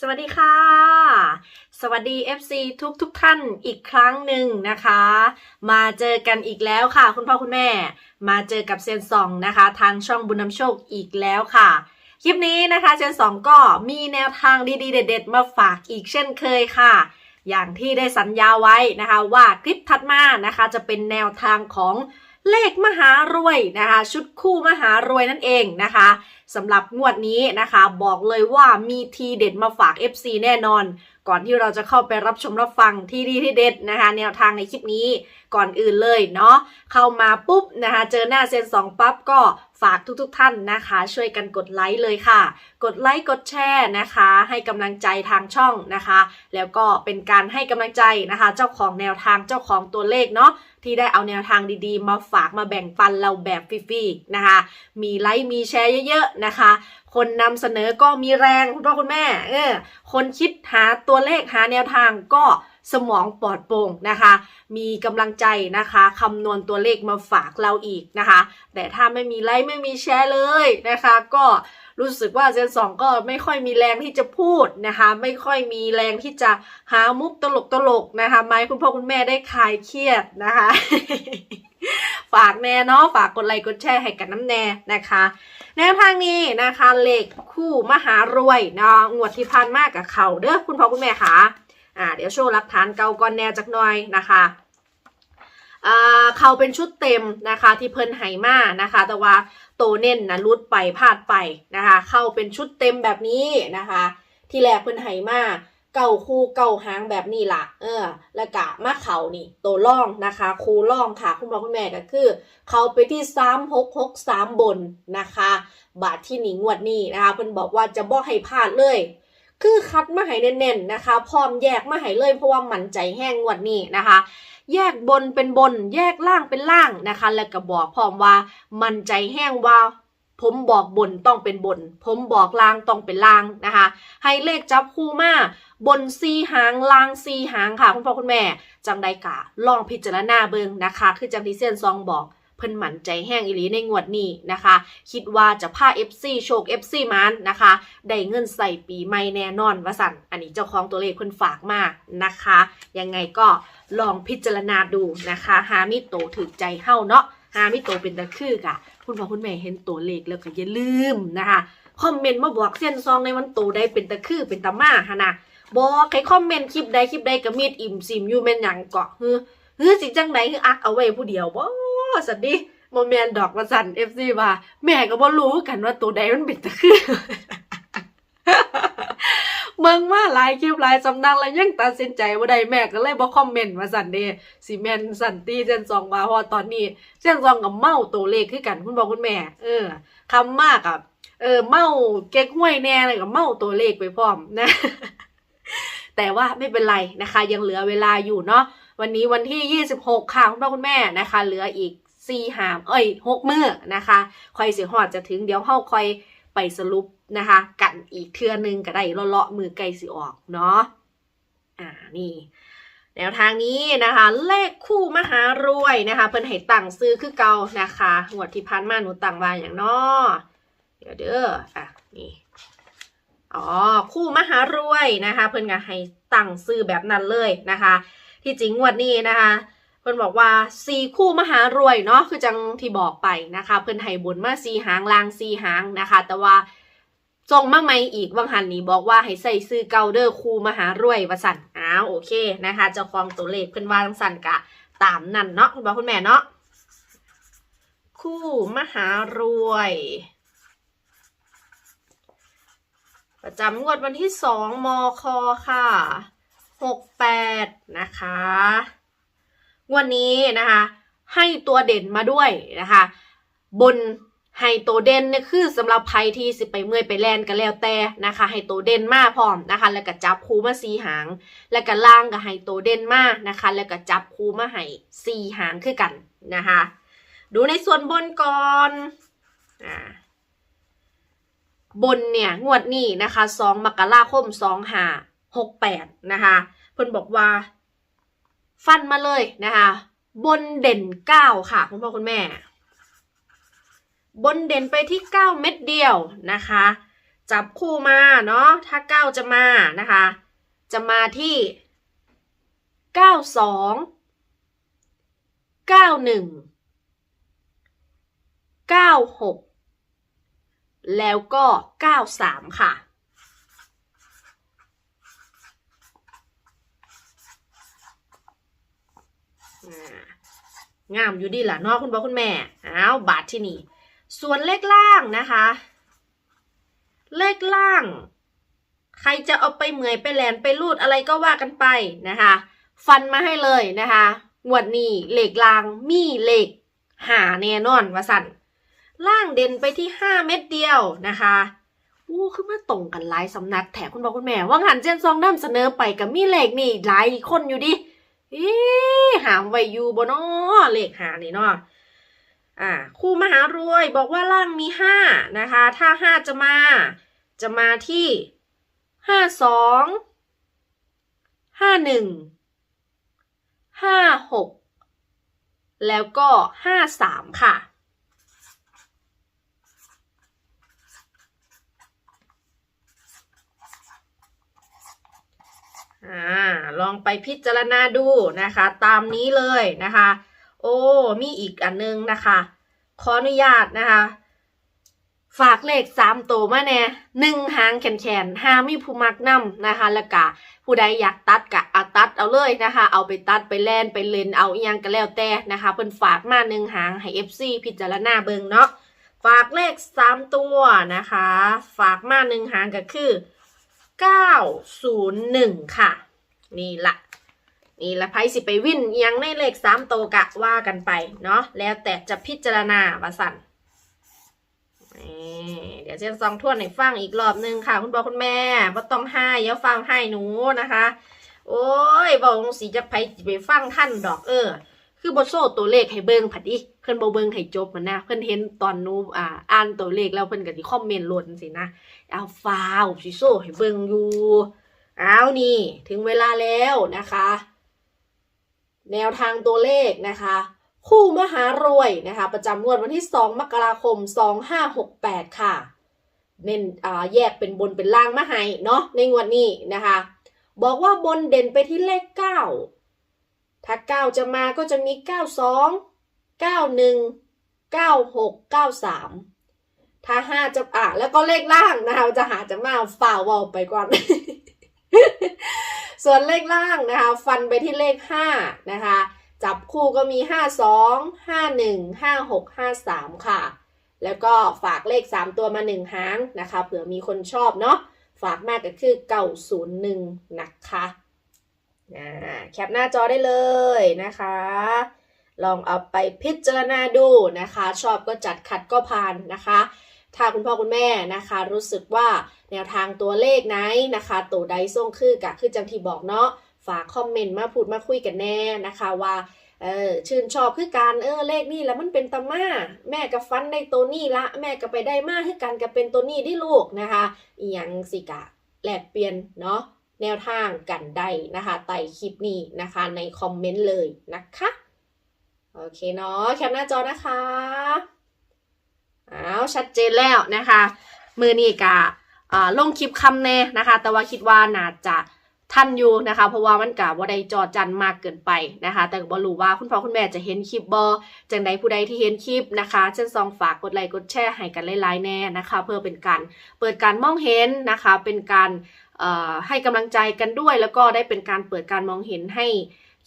สวัสดีค่ะ สวัสดี FC ทุกทุกท่านอีกครั้งหนึ่งนะคะ มาเจอกันอีกแล้วค่ะ คุณพ่อคุณแม่ มาเจอกับเซนสองนะคะ ทางช่องบุญนำโชคอีกแล้วค่ะ คลิปนี้นะคะเซนสองก็มีแนวทางดีๆ เด็ด ๆ มาฝากอีกเช่นเคยค่ะ อย่างที่ได้สัญญาไว้นะคะว่าคลิปถัดมานะคะจะเป็นแนวทางของ เลขมหารวยนะคะ ชุดคู่มหารวยนั่นเองนะคะสำหรับงวดนี้นะคะ บอกเลยว่ามีทีเด็ดมาฝาก FC แน่นอน ก่อนที่เราจะเข้าไปรับชมรับฟังที่ดีที่เด็ดนะคะ แนวทางในคลิปนี้ก่อนอื่นเลยเนาะเข้ามาปุ๊บนะคะ เจอหน้าเซนสองปั๊บก็ฝากทุกๆทท่านนะคะ ช่วยกันกดไลค์เลยค่ะ กดไลค์กดแชร์นะคะ ให้กำลังใจทางช่องนะคะ แล้วก็เป็นการให้กำลังใจนะคะ เจ้าของแนวทางเจ้าของตัวเลขเนาะ ที่ได้เอาแนวทางดีๆ มาฝากมาแบ่งปันเราแบบฟรีๆนะคะ มีไลค์มีแชร์เยอะๆนะคะ คนนำเสนอก็มีแรงคุณพ่อคุณแม่เออคนคิดหาตัวเลขหาแนวทางก็ สมองปลอดโปร่งนะคะ มีกำลังใจนะคะคำนวณตัวเลขมาฝากเราอีกนะคะ แต่ถ้าไม่มีไลค์ไม่มีแชร์เลยนะคะ ก็รู้สึกว่าเซนสองก็ไม่ค่อยมีแรงที่จะพูดนะคะ ไม่ค่อยมีแรงที่จะหามุกตลกตลกนะคะมาให้คุณพ่อคุณแม่ได้คลายเครียดนะคะ ฝากแน่เนาะฝากกดไลค์กดแชร์ให้กันน้ำแน่นะคะแนวทางนี้นะคะเหลขคู่มหารวยเนาะงวดที่ผ่านมากกับเขาเด้อคุณพ่อคุณแม่ค่ะ อ่าเดี๋ยวโชว์หลักฐานเก่าก่อนแน่จักหน่อยนะคะอ่าเขาเป็นชุดเต็มนะคะที่เพิ่นไหมานะคะ แต่ว่าโตเน้นนะรุดไปพลาดไปนะคะ เข้าเป็นชุดเต็มแบบนี้นะคะ ที่แรกเพิ่นไหมาเก่าคู่เก่าหางแบบนี้ล่ะเออ แล้วกะมาเขานี่ โตล่องนะคะ คูล่องค่ะ คุณพ่อคุณแม่ก็คือ เขาไปที่สามหกหกสามบนนะคะ บาทที่หนีงวดนี้นะคะ เพิ่นบอกว่าจะบ่ให้พลาดเลย คือคัดมาให้เน้นๆนะคะ พร้อมแยกมาให้เลยเพราะว่ามันใจแห้งงวดนี้นะคะ แยกบนเป็นบน แยกล่างเป็นล่างนะคะ แล้วก็บอกพร้อมว่ามันใจแห้งว่าผมบอกบนต้องเป็นบน ผมบอกล่างต้องเป็นล่างนะคะ ให้เลขจับคู่มาบนซีหางล่างซีหางค่ะ คุณพ่อคุณแม่จังใดกะลองพิจารณาเบิงนะคะ คือจังที่เซียนซองบอก เพิ่นหมั่นใจแห้งอีหลีในงวดนี้นะคะ คิดว่าจะพา FC โชค FC มันนะคะ ได้เงินใส่ปีใหม่แน่นอนว่าสันอันนี้เจ้าของตัวเลขเพิ่นฝากมานะคะ ยังไงก็ลองพิจารณาดูนะคะ หามิโตถึกใจเฮาเนาะหามิโตเป็นตะคือกะ คุณพ่อคุณแม่เห็นตัวเลขแล้วก็อย่าลืมนะคะคอมเมนต์มาบอกเส้นซองในวันโตได้เป็นตะคือเป็นตะมาฮะนะบอกให้คอมเมนต์คลิปใดคลิปใดก็มีดอิ่มซิมอยู่แม่นหยังเกาะฮือฮือสิจังไดคืออักเอาไว้ผู้เดียวบ่ สันดิบ่แม่นดอกว่าสั่น FC ว่า แม่ก็บ่รู้กันว่าตัวใดมันเป็นตะคือเมืองมาหลายคลิปหลายสำนักแล้วยังตัดสินใจบ่ได้แม่ก็เลยบ่คอมเมนต์ว่าสั่นเด้สิแมนสั่นตีเจนซองว่าพราะว่าตอนนี้เจนซองกับเมาตัวเลขคือกันคุณพ่อคุณแม่ เออคำมากกับเออเมาเก๊กห้วยแน่เลยกับเมาตัวเลขไปพร้อมนะ แต่ว่าไม่เป็นไรนะคะ ยังเหลือเวลาอยู่เนาะ วันนี้วันที่ 26 ค่ะ คุณพ่อคุณแม่นะคะ เหลืออีก4หามเอ้ย6มื้อนะคะคอยสิฮอดจะถึงเดี๋ยวเฮาคอยไปสรุปนะคะ กันอีกเทื่อหนึงก็ได้เลาะมือไกลสิออกเนาะอ่านี่แนวทางนี้นะคะ เลขคู่มหารวยนะคะเพิ่นให้ตั้งซื้อคือเก่านะคะงวดที่ผ่านมาหนูตั้งวาอย่างนาะเดี๋ยวเด้ออะนี่อ๋อคู่มหารวยนะคะ เพิ่นก็ให้ตั้งซื้อแบบนั้นเลยนะคะ ที่จริงงวดนี้นะคะเพิ่นบอกว่าสี่คู่มหารวยเนาะคือจังที่บอกไปนะคะ เพิ่นให้บนมาสี่หางลางสี่หางนะคะ แต่ว่าทรงมาใหม่อีกวังหันนี้บอกว่าให้ใส่ซื้อเกาเดอร์คู่มหารวยว่าสันอ้าวโอเคนะคะเจ้าของตัวเลขเพิ่นว่าจังสันกะตามนั่นเนาะคุณพ่อคุณแม่เนาะคู่มหารวย ประจำงวดวันที่สองมคค่ะ หกแปดนะคะวันนี้นะคะ ให้ตัวเด่นมาด้วยนะคะ บนให้ตัวเด่นเนี่ยคือสำหรับใครที่สิไปเมื่อยไปแลนก็แล้วแต่นะคะ ให้ตัวเด่นมาพร้อมนะคะ แล้วก็จับคูมาสีหาง แล้วก็ล่างก็ให้ตัวเด่นมานะคะ แล้วก็จับคูมาให้สีหางคือกันนะคะ ดูในส่วนบนก่อนอ่าบนเนี่ยงวดนี้นะคะสองมกราคมสอง หกแปดนะคะเพิ่นบอกว่า ฟันมาเลยนะคะ บนเด่นเก้าค่ะคุณพ่อคุณแม่ บนเด่นไปที่เก้าเม็ดเดียวนะคะ จับคู่มาเนาะถ้าเก้าจะมานะคะ จะมาที่เก้าสองเก้าหนึ่งเก้าหกแล้วก็เก้าสามค่ะ อ่า งามอยู่ดีล่ะเนาะคุณพ่อคุณแม่อ้าวบาทที่นี่ ส่วนเลขล่างนะคะ เลขล่าง ใครจะเอาไปเหมยไปแหลนไปรูดอะไรก็ว่ากันไปนะคะ ฟันมาให้เลยนะคะงวดนี้เลขล่างมีเหลขหาแน่นอนว่าสั่นล่างเด่นไปที่ 5 เม็ดเดียวนะคะอู้คือมาตรงกันหลายสำนักแถมคุณพ่อคุณแม่ ว่างหันเจนซองนำเสนอไปกับมีเหลขนี่หลายคนอยู่ดิ เอ๊หามไว้อยู่บ่เนอเลขหานี่เนาะอ่าครูมหารวยบอกว่าล่างมีห้านะคะ ถ้าห้าจะมา จะมาที่ห้าสองห้าหนึ่งห้าหกแล้วก็ห้าสามค่ะ อ่าลองไปพิจารณาดูนะคะ ตามนี้เลยนะคะ โอ้มีอีกอันนึงนะคะ ขออนุญาตนะคะ ฝากเลขสามตัวมาแน่หนึ่งหางแขนแขนหามีผู้มักนํนะคะแล้วก็ผู้ใดอยากตัดกะเอาตัดเอาเลยนะคะ เอาไปตัดไปแล่นไปเลนเอาอียังก็แล้วแต่นะคะเพิ่นฝากมาหนึ่งหางให้ FC พิจารณาเบิงเนาะฝากเลขสามตัวนะคะ ฝากมาหนึ่งหางก็คือ 901 ค่ะ นี่ละนี่ละไพ่สิไปวินยังในเลขสามโตกะว่ากันไปเนาะแล้วแต่จะพิจารณาวาสันนี่เดี๋ยวเจนซองทวนให้ฟังอีกรอบนึงค่ะ คุณพ่อคุณแม่ว่าต้องให้เดี๋ยวฟังให้หนูนะคะ โอ้ยบอกสีจะไปไปฟังท่านดอกเออ คือบทโซ่ตัวเลขให้เบิ่งผัดดิ เพิ่นบ่เบิ่งให้จบมันนะ เพิ่นเห็นตอนหนูอ่าอ่านตัวเลขแล้วเพิ่นก็สิคอมเมนต์ลดจังซี่นะเอาฟาวสิโซ่ให้เบิ่งอยู่เอานี่ ถึงเวลาแล้วนะคะ แนวทางตัวเลขนะคะ คู่มหารวยนะคะ ประจำงวดวันที่ 2 มกราคม 2568 ค่ะ เน้นอ่าแยกเป็นบนเป็นล่างมาให้เนาะในงวดนี้นะคะ บอกว่าบนเด่นไปที่เลข 9 ถ้า 9 จะมาก็จะมี 92 91 96 93 ถ้าห้าจะอะแล้วก็เลขล่างนะคะจะหาจะมาฝ่าวอลไปก่อน ส่วนเลขล่างนะคะ ฟันไปที่เลขห้านะคะ จับคู่ก็มีห้าสองห้าหนึ่งห้าหกห้าสามค่ะ แล้วก็ฝากเลขสามตัวมาหนึ่งหางนะคะ เผื่อมีคนชอบเนาะฝากมากก็คือเก่าศูนย์หนึ่งนะคะแคปหน้าจอได้เลยนะคะ ลองเอาไปพิจารณาดูนะคะ ชอบก็จัดขัดก็ผ่านนะคะ ถ้าคุณพ่อคุณแม่นะคะ รู้สึกว่าแนวทางตัวเลขไหนนะคะตัวใดส่งคือกะคือจังที่บอกเนาะฝากคอมเมนต์มาพูดมาคุยกันแน่นะคะว่าเออชื่นชอบคือการเออเลขนี่แล้วมันเป็นตามาแม่กับฟันได้ตัวนี้ละ แม่ก็ไปได้มากคือกันกับเป็นตัวนี้ที่ลูกนะคะอีหยังสิกะแลกเปลี่ยนเนาะแนวทางกันได้นะคะใต้คลิปนี้นะคะในคอมเมนต์เลยนะคะ โอเคเนาะแคปหน้าจอนะคะอ้าวชัดเจนแล้วนะคะ มือนี่กะอ่าลงคลิปคำแน่นะคะ แต่ว่าคิดว่าน่าจะทันอยู่นะคะ เพราะว่ามันกะว่าได้จอจันมากเกินไปนะคะ แต่ก็บ่รู้ว่าคุณพ่อคุณแม่จะเห็นคลิปบอจังใดผู้ใดที่เห็นคลิปนะคะเช่นซองฝากกดไลค์กดแชร์ให้กันหลายๆแน่นะคะ เพื่อเป็นการเปิดการมองเห็นนะคะ เป็นการเอ่อให้กำลังใจกันด้วย แล้วก็ได้เป็นการเปิดการมองเห็นให้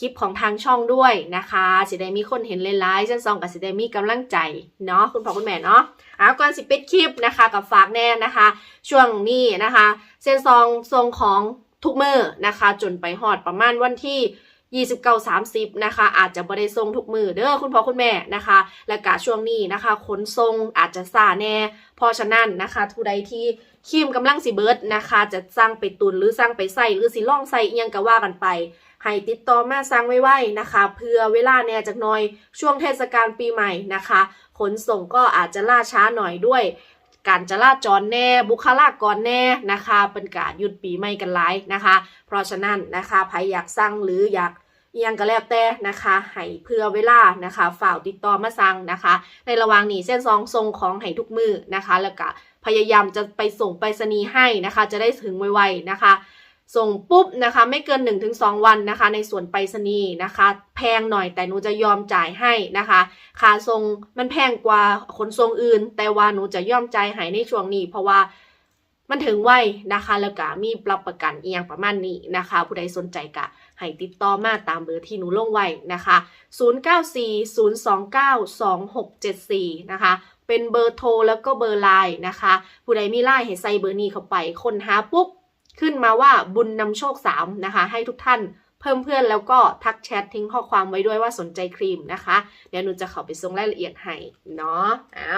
คลิปของทางช่องด้วยนะคะสิได้มีคนเห็นหลายๆชั้นซองกับสิได้มีกำลังใจเนาะคุณพ่อคุณแม่เนาะอะก่อนสิปิดคลิปนะคะกับฝากแน่นะคะ ช่วงนี้นะคะ เส้นซองทรงของทุกมือนะคะ จนไปฮอดประมาณวันที่29 30นะคะ อาจจะบ่ได้ทรงทุกมือเด้อคุณพ่อคุณแม่นะคะ และกะช่วงนี้นะคะขนทรงอาจจะซาแน่เพราะฉะนั้นนะคะทุใดที่ครีมกำลังสิเบิร์ดนะคะ จะสร้างไปตุนหรือสร้างไปใส่หรือสิล่องใส่อิหยังก็ว่ากันไป ให้ติดต่อมาสั่งไว้ๆนะคะ เพื่อเวลาแน่จากหน่อยช่วงเทศกาลปีใหม่นะคะ ขนส่งก็อาจจะล่าช้าหน่อยด้วย การจราจรแน่ บุคลากรแน่นะคะเป็นการหยุดปีใหม่กันหลายนะคะ เพราะฉะนั้นนะคะใครอยากสั่งหรืออยากยังก็แล้วแต่นะคะให้เพื่อเวลานะคะฝ่าติดต่อมาสั่งนะคะ ในระหว่างนี้เส้นซองส่งของให้ทุกมือนะคะ แล้วก็พยายามจะไปส่งไปรษณีย์ให้นะคะ จะได้ถึงไวๆนะคะ ส่งปุ๊บนะคะ ไม่เกิน 1-2 วันนะคะ ในส่วนไปรษณีย์นะคะ แพงหน่อยแต่หนูจะยอมจ่ายให้นะคะค่าส่งมันแพงกว่าขนส่งอื่น แต่ว่าหนูจะยอมจ่ายให้ในช่วงนี้ เพราะว่ามันถึงไวนะคะแล้วก็มีปรับประกันเอียงประมาณนี้นะคะ ผู้ใดสนใจก็ให้ติดต่อมาตามเบอร์ที่หนูลงไว้นะคะ 0940292674 นะคะเป็นเบอร์โทรแล้วก็เบอร์ไลน์นะคะ ผู้ใดมีไลน์ให้ใส่เบอร์นี้เข้าไป คนหาปุ๊บ ขึ้นมาว่าบุญนำโชค3นะคะ ให้ทุกท่านเพิ่มเพื่อนแล้วก็ทักแชททิ้งข้อความไว้ด้วยว่าสนใจครีมนะคะ เดี๋ยวหนูจะข้าไปส่งรายละเอียดให้เนาะเอา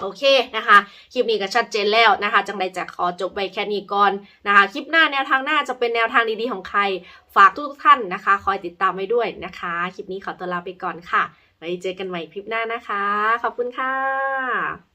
โอเคนะคะ คลิปนี้ก็ชัดเจนแล้วนะคะ จังใดจะขอจบไปแค่นี้ก่อนนะคะ คลิปหน้าแนวทางหน้าจะเป็นแนวทางดีๆของใคร ฝากทุกท่านนะคะ คอยติดตามไว้ด้วยนะคะ คลิปนี้ขอตัวลาไปก่อนค่ะ ไว้เจอกันใหม่คลิปหน้านะคะ ขอบคุณค่ะ